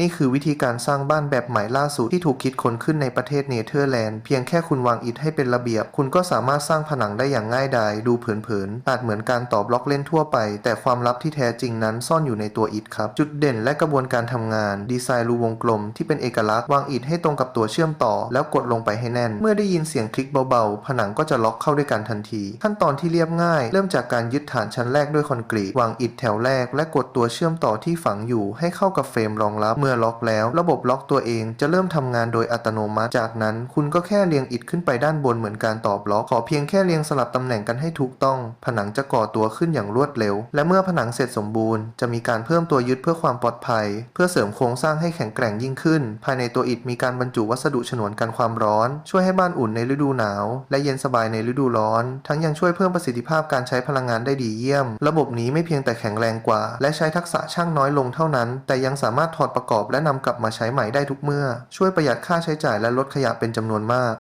นี่คือวิธีการสร้างบ้านแบบใหม่ล่าสุดที่ถูกคิดค้นขึ้นในประเทศเนเธอร์แลนด์ เพียงแค่คุณวางอิฐให้เป็นระเบียบ คุณก็สามารถสร้างผนังได้อย่างง่ายดาย ดูเผินๆอาจเหมือนการต่อบล็อกเล่นทั่วไป แต่ความลับที่แท้จริงนั้นซ่อนอยู่ในตัวอิฐครับ จุดเด่นและกระบวนการทำงาน ดีไซน์รูวงกลมที่เป็นเอกลักษณ์วางอิฐให้ตรงกับตัวเชื่อมต่อ แล้วกดลงไปให้แน่น เมื่อได้ยินเสียงคลิกเบาๆ ผนังก็จะล็อกเข้าด้วยกันทันที ขั้นตอนที่เรียบง่าย เริ่มจากการยึดฐานชั้นแรกด้วยคอนกรีตวางอิฐแถวแรก และกดตัวเชื่อมต่อที่ฝังอยู่ให้เข้ากับเฟรมรองรับเมื่อล็อกแล้ว ระบบล็อกตัวเองจะเริ่มทำงานโดยอัตโนมัติ จากนั้นคุณก็แค่เรียงอิฐขึ้นไปด้านบนเหมือนการต่อบล็อก ขอเพียงแค่เรียงสลับตำแหน่งกันให้ถูกต้อง ผนังจะก่อตัวขึ้นอย่างรวดเร็ว และเมื่อผนังเสร็จสมบูรณ์จะมีการเพิ่มตัวยึดเพื่อความปลอดภัย เพื่อเสริมโครงสร้างให้แข็งแกร่งยิ่งขึ้น ภายในตัวอิฐมีการบรรจุวัสดุฉนวนกันความร้อน ช่วยให้บ้านอุ่นในฤดูหนาว และเย็นสบายในฤดูร้อน ทั้งยังช่วยเพิ่มประสิทธิภาพการใช้พลังงานได้ดีเยี่ยม ระบบนี้ไม่เพียงแต่แข็งแรงกว่า และใช้ทักษะช่างน้อยลงเท่านั้น แต่ยังสามารถถอดประกอบและนำกลับมาใช้ใหม่ได้ทุกเมื่อ ช่วยประหยัดค่าใช้จ่ายและลดขยะเป็นจำนวนมาก